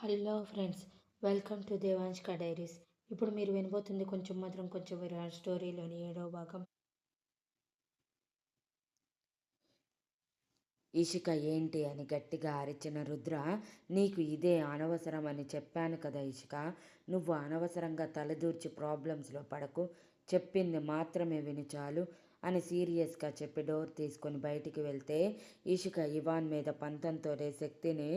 Hello friends welcome to Devanshika diaries. ఇప్పుడు మీరు వినబోతుంది కొంచెం మాత్రం కొంచెం విరాట్ స్టోరీలోని ఏడో భాగం. ఇషిక ఏంటి అని గట్టిగా అరిచిన రుద్ర నీకు ఇదే అనవసరం అని చెప్పాను కదా ఇషిక. నువ్వు అనవసరంగా తలదూర్చి ప్రాబ్లమ్స్లో పడకు. చెప్పింది మాత్రమే విని చాలు. అని సీరియస్గా చెప్పి డోర్ తీసుకొని బయటికి వెళ్తే ఇషిక ఇవాన్ మీద పంతంతోనే శక్తిని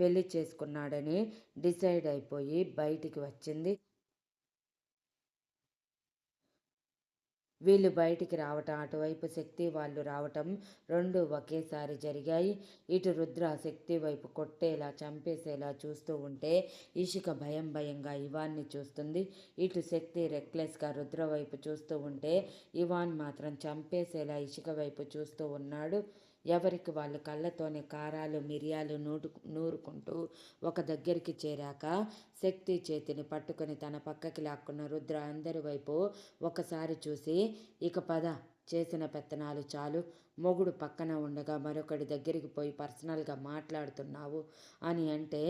పెళ్ళి చేసుకున్నాడని డిసైడ్ అయిపోయి బయటికి వచ్చింది. వీళ్ళు బయటికి రావటం అటువైపు శక్తి వాళ్ళు రావటం రెండు ఒకేసారి జరిగాయి. ఇటు రుద్ర శక్తి వైపు కొట్టేలా చంపేసేలా చూస్తూ ఉంటే ఇషిక భయం భయంగా ఇవాన్ని చూస్తుంది. ఇటు శక్తి రెక్లెస్గా రుద్ర వైపు చూస్తూ ఉంటే ఇవాన్ మాత్రం చంపేసేలా ఇషిక వైపు చూస్తూ ఉన్నాడు. ఎవరికి వాళ్ళు కళ్ళతోనే కారాలు మిరియాలు నూటు నూరుకుంటూ ఒక దగ్గరికి చేరాక శక్తి చేతిని పట్టుకొని తన పక్కకి లాక్కున్న రుద్ర అందరి వైపు ఒకసారి చూసి ఇక పద చేసిన పెత్తనాలు చాలు. మొగుడు పక్కన ఉండగా మరొకడి దగ్గరికి పోయి పర్సనల్గా మాట్లాడుతున్నావు అని అంటే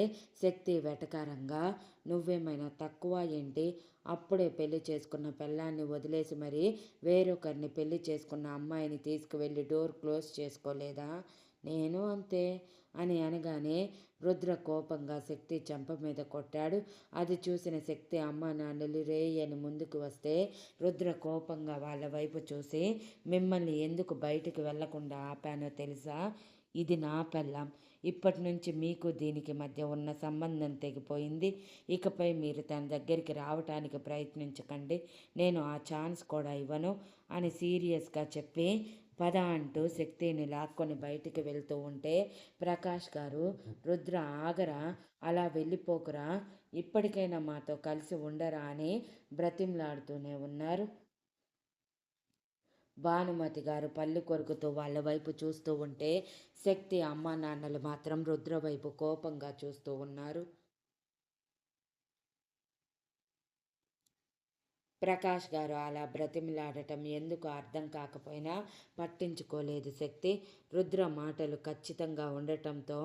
శక్తి వెటకారంగా నువ్వేమైనా తక్కువ ఏంటి? అప్పుడే పెళ్ళి చేసుకున్న పిల్లాన్ని వదిలేసి మరి వేరొకరిని పెళ్ళి చేసుకున్న అమ్మాయిని తీసుకువెళ్ళి డోర్ క్లోజ్ చేసుకోలేదా? నేను అంతే. అని అనగానే రుద్ర కోపంగా శక్తి చెంప మీద కొట్టాడు. అది చూసిన శక్తి అమ్మ నాన్నలు రే అని ముందుకు వస్తే రుద్ర కోపంగా వాళ్ళ వైపు చూసి మిమ్మల్ని ఎందుకు బయటికి వెళ్ళకుండా ఆపానో తెలుసా? ఇది నా పెళ్ళం. ఇప్పటి నుంచి మీకు దీనికి మధ్య ఉన్న సంబంధం తెగిపోయింది. ఇకపై మీరు తన దగ్గరికి రావటానికి ప్రయత్నించకండి. నేను ఆ ఛాన్స్ కూడా ఇవ్వను అని సీరియస్గా చెప్పి పద అంటూ శక్తిని లాక్కొని బయటికి వెళ్తూ ఉంటే ప్రకాష్ గారు రుద్ర ఆగరా అలా వెళ్ళిపోకురా ఇప్పటికైనా మాతో కలిసి ఉండరా అని బ్రతిమలాడుతూనే ఉన్నారు. భానుమతి గారు పళ్ళు కొరుకుతూ వాళ్ళ వైపు చూస్తూ ఉంటే శక్తి అమ్మా నాన్నలు మాత్రం రుద్ర వైపు కోపంగా చూస్తూ ఉన్నారు. ప్రకాష్ గారు అలా బ్రతిమిలాడటం ఎందుకు అర్థం కాకపోయినా పట్టించుకోలేదు శక్తి. రుద్ర మాటలు ఖచ్చితంగా ఉండటంతో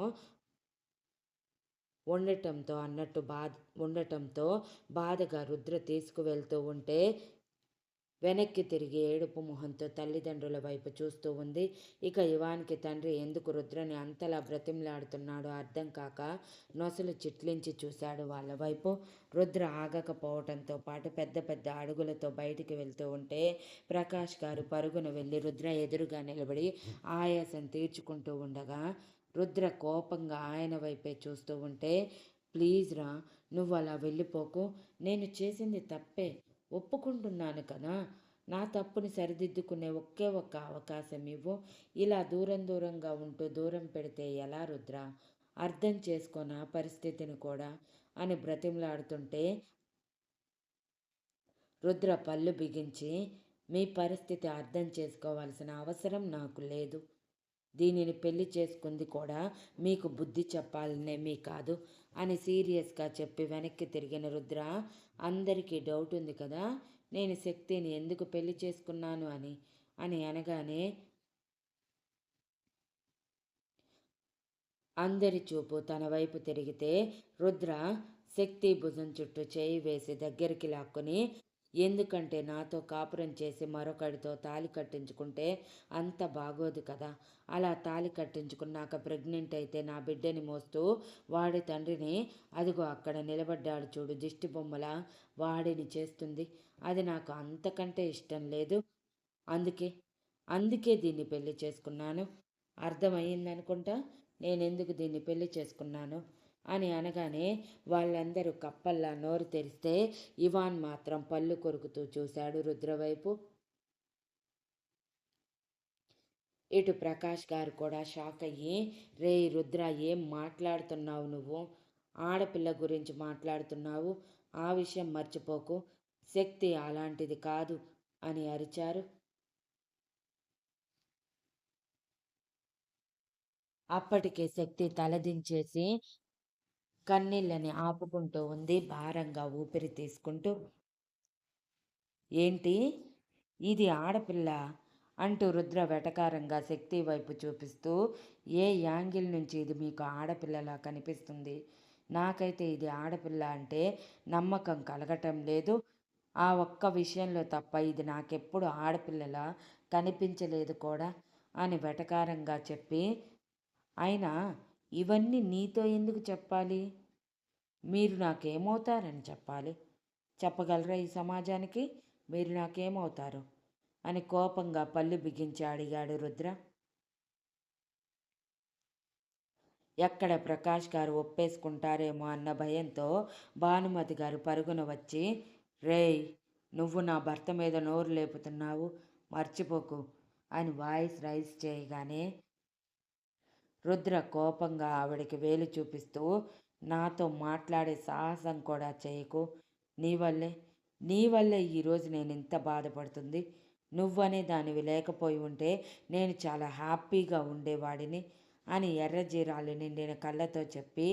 ఉండటంతో అన్నట్టు బాధ ఉండటంతో బాధగా రుద్ర తీసుకువెళ్తూ ఉంటే వెనక్కి తిరిగి ఏడుపు మొహంతో తల్లిదండ్రుల వైపు చూస్తూ ఉంది. ఇక ఇవానికి తండ్రి ఎందుకు రుద్రని అంతలా బ్రతిమలాడుతున్నాడో అర్థం కాక నొసలు చిట్లించి చూశాడు వాళ్ళ వైపు. రుద్ర ఆగకపోవటంతో పాటు పెద్ద పెద్ద అడుగులతో బయటికి వెళ్తూ ఉంటే ప్రకాష్ గారు పరుగున వెళ్ళి రుద్ర ఎదురుగా నిలబడి ఆయాసం తీర్చుకుంటూ ఉండగా రుద్ర కోపంగా ఆయన వైపే చూస్తూ ఉంటే ప్లీజ్ రా నువ్వు అలా వెళ్ళిపోకు. నేను చేసింది తప్పే. ఒప్పుకుంటున్నాను కదా. నా తప్పుని సరిదిద్దుకునే ఒకే ఒక్క అవకాశం ఇవ్వు. ఇలా దూరం దూరంగా ఉంటూ దూరం పెడితే ఎలా రుద్ర? అర్థం చేసుకోన పరిస్థితిని కూడా అని బ్రతిమలాడుతుంటే రుద్ర పళ్ళు బిగించి మీ పరిస్థితి అర్థం చేసుకోవాల్సిన అవసరం నాకు లేదు. దీనిని పెళ్ళి చేసుకుంది కూడా మీకు బుద్ధి చెప్పాలనే మీ కాదు అని సీరియస్గా చెప్పి వెనక్కి తిరిగిన రుద్ర అందరికీ డౌట్ ఉంది కదా నేను శక్తిని ఎందుకు పెళ్ళి చేసుకున్నాను అని అని అనగానే అందరి చూపు తన వైపు తిరిగితే రుద్ర శక్తి భుజం చుట్టూ చేయి వేసి దగ్గరికి లాక్కొని ఎందుకంటే నాతో కాపురం చేసి మరొకడితో తాలి కట్టించుకుంటే అంత బాగోదు కదా. అలా తాలి కట్టించుకున్నాక ప్రెగ్నెంట్ అయితే నా బిడ్డని మోస్తూ వాడి తండ్రిని అదిగో అక్కడ నిలబడ్డాడు చూడు దిష్టి బొమ్మల వాడిని చేస్తుంది. అది నాకు అంతకంటే ఇష్టం లేదు. అందుకే అందుకే దీన్ని పెళ్ళి చేసుకున్నాను. అర్థమయ్యిందనుకుంటా? నేనెందుకు దీన్ని పెళ్ళి చేసుకున్నాను? అని అనగానే వాళ్ళందరూ కప్పల్లా నోరు తెరిస్తే ఇవాన్ మాత్రం పళ్ళు కొరుకుతూ చూశాడు రుద్రవైపు. ఇటు ప్రకాష్ గారు కూడా షాక్ అయ్యి రే రుద్ర ఏం మాట్లాడుతున్నావు నువ్వు? ఆడపిల్ల గురించి మాట్లాడుతున్నావు? ఆ విషయం మర్చిపోకు. శక్తి అలాంటిది కాదు అని అరిచారు. అప్పటికే శక్తి తలదించేసి కన్నీళ్ళని ఆపుకుంటూ ఉంది. భారంగా ఊపిరి తీసుకుంటూ. ఏంటి? ఇది ఆడపిల్ల అంటూ రుద్ర వెటకారంగా శక్తి వైపు చూపిస్తూ ఏ యాంగిల్ నుంచి ఇది మీకు ఆడపిల్లలా కనిపిస్తుంది? నాకైతే ఇది ఆడపిల్ల అంటే నమ్మకం కలగటం లేదు. ఆ ఒక్క విషయంలో తప్ప ఇది నాకెప్పుడు ఆడపిల్లలా కనిపించలేదు కూడా అని వెటకారంగా చెప్పి అయినా ఇవన్నీ నీతో ఎందుకు చెప్పాలి? మీరు నాకేమవుతారని చెప్పాలి. చెప్పగలరా ఈ సమాజానికి? మీరు నాకేమవుతారు? అని కోపంగా పళ్ళు బిగించి అడిగాడు రుద్ర. ఎక్కడ ప్రకాష్ గారు ఒప్పేసుకుంటారేమో అన్న భయంతో భానుమతి గారు పరుగున వచ్చి రేయ్ నువ్వు నా భర్త మీద నోరు లేపుతున్నావు మర్చిపోకు అని వాయిస్ రైజ్ చేయగానే రుద్ర కోపంగా ఆవిడకి వేలు చూపిస్తూ నాతో మాట్లాడే సాహసం కూడా చేయకు. నీ వల్లే నీ వల్లే ఈరోజు నేను ఇంత బాధపడుతుంది. నువ్వనే దానివి లేకపోయి ఉంటే నేను చాలా హ్యాపీగా ఉండేవాడిని అని ఎర్రజీరాలు నిండిన కళ్ళతో చెప్పి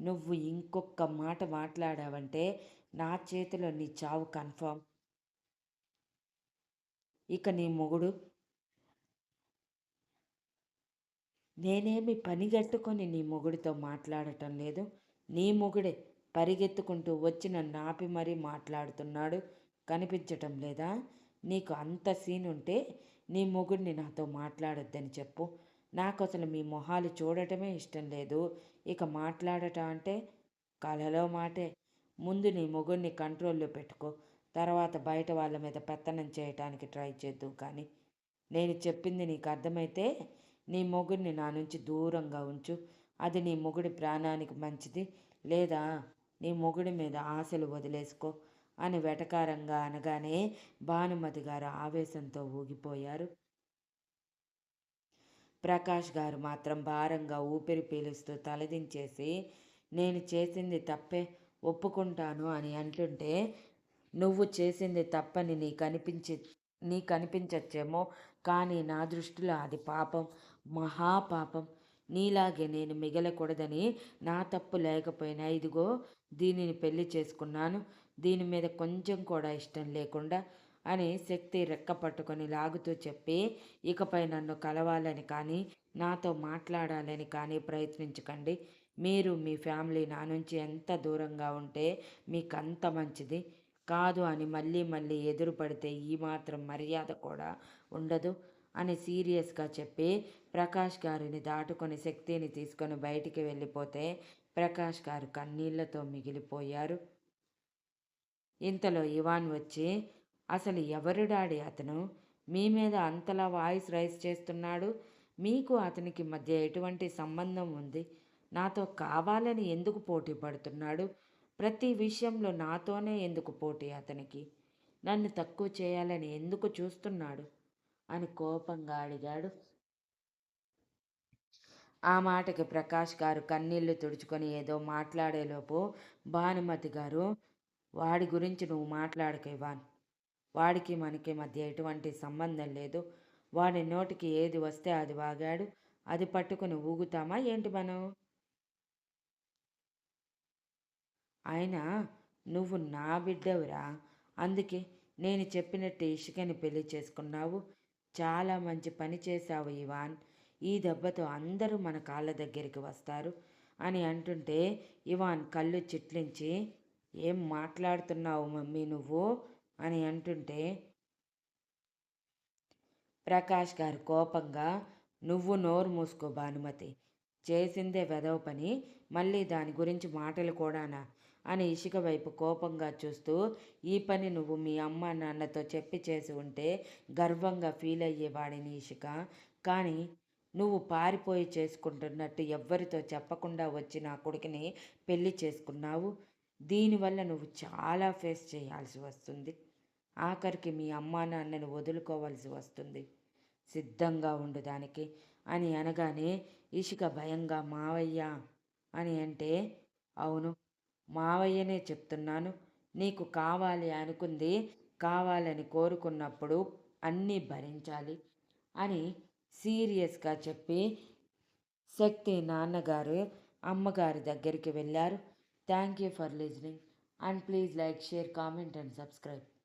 నువ్వు ఇంకొక మాట మాట్లాడావంటే నా చేతిలో నీ చావు కన్ఫామ్. ఇక నీ మొగుడు నేనేమి పనిగట్టుకొని నీ మొగుడితో మాట్లాడటం లేదు. నీ మొగుడే పరిగెత్తుకుంటూ వచ్చి నన్ను ఆపి మరీ మాట్లాడుతున్నాడు. కనిపించటం లేదా? నీకు అంత సీన్ ఉంటే నీ మొగుడిని నాతో మాట్లాడొద్దని చెప్పు. నాకు అసలు మీ మొహాలు చూడటమే ఇష్టం లేదు. ఇక మాట్లాడటం అంటే? కలలో మాటే. ముందు నీ మొగుడిని కంట్రోల్లో పెట్టుకో. తర్వాత బయట వాళ్ళ మీద పెత్తనం చేయటానికి ట్రై చేద్దు కానీ. నేను చెప్పింది నీకు అర్థమైతే నీ మొగుడిని నా నుంచి దూరంగా ఉంచు. అది నీ మొగుడి ప్రాణానికి మంచిది. లేదా నీ మొగుడి మీద ఆశలు వదిలేసుకో అని వెటకారంగా అనగానే భానుమతి గారు ఆవేశంతో ఊగిపోయారు. ప్రకాష్ గారు మాత్రం భారంగా ఊపిరి పీలుస్తూ తలదించేసి నేను చేసింది తప్పే ఒప్పుకుంటాను అని అంటుంటే నువ్వు చేసింది తప్పని నీకు అనిపించి నీకు అనిపించచ్చేమో కానీ నా దృష్టిలో అది పాపం. మహాపాపం. నీలాగే నేను మిగలకూడదని నా తప్పు లేకపోయినా ఇదిగో దీనిని పెళ్ళి చేసుకున్నాను. దీని మీద కొంచెం కూడా ఇష్టం లేకుండా అని శక్తి రెక్క పట్టుకొని లాగుతూ చెప్పి ఇకపై నన్ను కలవాలని కానీ నాతో మాట్లాడాలని కానీ ప్రయత్నించకండి. మీరు మీ ఫ్యామిలీ నా నుంచి ఎంత దూరంగా ఉంటే మీకు అంత మంచిది. కాదు అని మళ్ళీ మళ్ళీ ఎదురు పడితే ఈ మాత్రం మర్యాద కూడా ఉండదు. అని సీరియస్గా చెప్పి ప్రకాష్ గారిని దాటుకొని శక్తిని తీసుకొని బయటికి వెళ్ళిపోతే ప్రకాష్ గారు కన్నీళ్ళతో మిగిలిపోయారు. ఇంతలో ఇవాన్ వచ్చి అసలు ఎవరు డాడీ అతను? మీ మీద అంతలా వాయిస్ రైస్ చేస్తున్నాడు? మీకు అతనికి మధ్య ఎటువంటి సంబంధం ఉంది? నాతో కావాలని ఎందుకు పోటీ పడుతున్నాడు? ప్రతి విషయంలో నాతోనే ఎందుకు పోటీ అతనికి? నన్ను తక్కువ చేయాలని ఎందుకు చూస్తున్నాడు? అని కోపంగా అడిగాడు. ఆ మాటకి ప్రకాష్ గారు కన్నీళ్ళు తుడుచుకొని ఏదో మాట్లాడేలోపు భానుమతి గారు వాడి గురించి నువ్వు మాట్లాడక ఇవాన్. వాడికి మనకి మధ్య ఎటువంటి సంబంధం లేదు. వాడి నోటికి ఏది వస్తే అది వాగాడు. అది పట్టుకుని ఊగుతామా? ఏంటి మనం? అయినా నువ్వు నా బిడ్డవురా. అందుకే నేను చెప్పినట్టు ఇషికని పెళ్ళి చేసుకున్నావు. చాలా మంచి పని చేశావు ఇవాన్. ఈ దెబ్బతో అందరూ మన కాళ్ళ దగ్గరికి వస్తారు అని అంటుంటే ఇవాన్ కళ్ళు చిట్లించి ఏం మాట్లాడుతున్నావు మమ్మీ నువ్వు? అని అంటుంటే ప్రకాష్ గారు కోపంగా నువ్వు నోరు మూసుకో భానుమతి. చేసిందే వెదవ పని. మళ్ళీ దాని గురించి మాటలు కూడానా? అని ఇషిక వైపు కోపంగా చూస్తూ ఈ పని నువ్వు మీ అమ్మ నాన్నతో చెప్పి చేసి ఉంటే గర్వంగా ఫీల్ అయ్యేవాడిని ఇషిక కానీ నువ్వు పారిపోయి చేసుకుంటున్నట్టు ఎవ్వరితో చెప్పకుండా వచ్చి నా కొడుకుని పెళ్ళి చేసుకున్నావు. దీనివల్ల నువ్వు చాలా ఫేస్ చేయాల్సి వస్తుంది. ఆఖరికి మీ అమ్మా నాన్నను వదులుకోవాల్సి వస్తుంది. సిద్ధంగా ఉండు దానికి అని అనగానే ఇషిక భయంగా మావయ్యా అని అంటే అవును మావయ్యనే చెప్తున్నాను. నీకు కావాలి అనుకుంది. కావాలని కోరుకున్నప్పుడు అన్నీ భరించాలి అని సీరియస్గా చెప్పి శక్తి నాన్నగారు అమ్మగారి దగ్గరికి వెళ్ళారు. Thank you for listening and please like share comment and subscribe.